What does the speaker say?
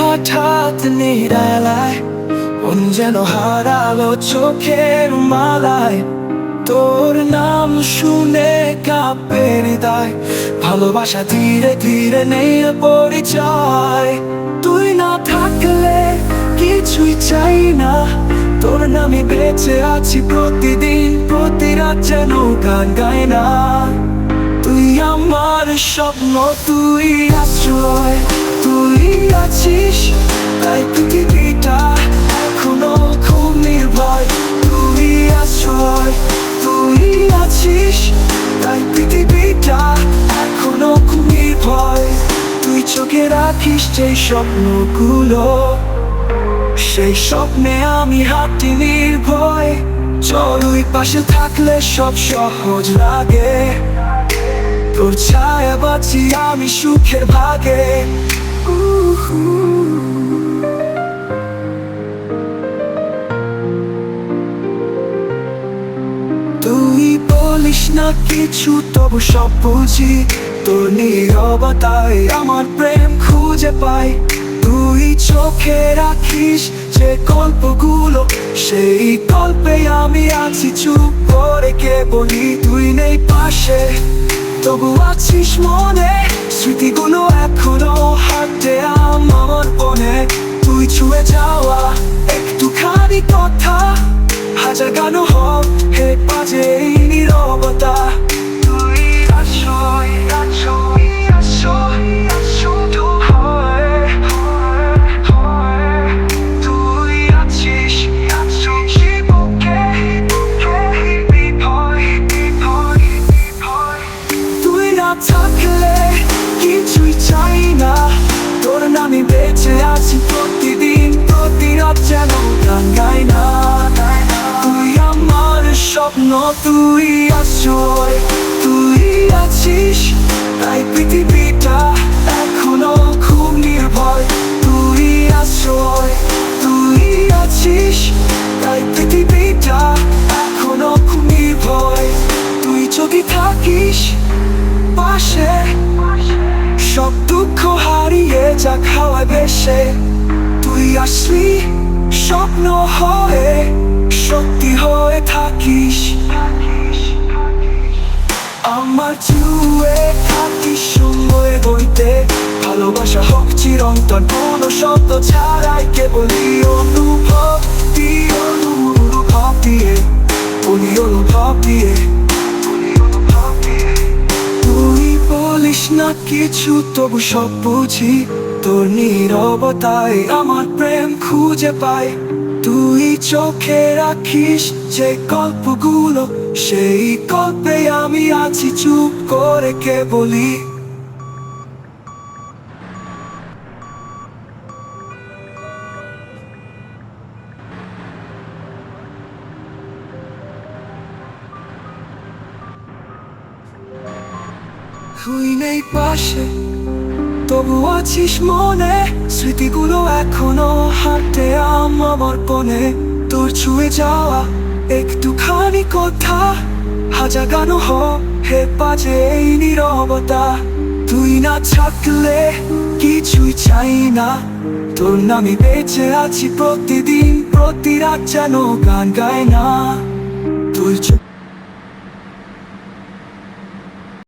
হঠাৎ নিরালায়, মন যেন হারালো চোখের মালায়। তোর নাম শুনে কাঁপে হৃদয় ভালোবাসা ধীরে ধীরে নেই পরিচয়। তুই না থাকলে কিছুই চাই না, তোর নামে বেঁচে আছি প্রতিদিন প্রতি রাত যেন গান গায় না। তুই আমার স্বপ্ন, তুই আশ্রয়। তুই আছিস, তাই পৃথিবীটা এখনও খুব নির্ভয়। তুই আশ্রয়, তুই আছিস, তাই পৃথিবীটা এখনও খুব নির্ভয়। তুই চোখে রাখিস যে স্বপ্নগুলো, সেই স্বপ্নে আমি হাঁটি নির্ভয়। চলুই পাশে থাকলে সব সহজ লাগে। তোর ছায়া বাঁচি আমি সুখের ভাগে। তুই বলিস না কিছু, তবু সব বুঝি। তোর নীরবতায় আমার প্রেম খুঁজে পাই। তুই চোখে রাখিস যে গল্পগুলো, সেই গল্পে আমি আছি চুপ করে কে বলি তুই নেই পাশে। তবু আছিস মনে, স্মৃতিগুলো এখনও হাঁটে আমার বনে আছি প্রতিদিন প্রতি রাত যেন গান গাই না। তুই আমার স্বপ্ন, তুই আশ্রয় তুই আছিস, তাই পৃথিবীটা এখনও খুব নির্ভয়। তুই আশ্রয় তুই আছিস, তাই পৃথিবীটা এখনও খুব নির্ভয়। তুই যদি থাকিস হারিয়ে যা খাওয়া বেশে তুই আসলি স্বপ্ন হয়ে, সত্যি হয়ে থাকিস। আমার চুয়ে থাকিস সময় বইতে। ভালোবাসা হোক চিরন্তন, কোনো শব্দ ছাড়াই কেবলই অনুভব দিয়ে অনুভব দিয়ে বলি অনুভব দিয়ে। তুই বলিস না কিছু, তবু সব বুঝি। তোর নীরবতায় আমার প্রেম খুঁজে পাই। তুই চোখে রাখিস যে গল্পগুলো, সেই গল্পে আমি আছি চুপ করে কে বলি তুই নেই পাশে তবু আছিস মনে, স্মৃতিগুলো এখনও হাঁটে আমার কোণে তোর ছুঁয়ে যাওয়া একটুখানি কথা হাজার গান হে বাজে এই নীরবতা। তুই না থাকলে কিছুই চাই না, তোর নামে বেঁচে আছি প্রতিদিন, প্রতি রাত যেন গান গায় না। তুই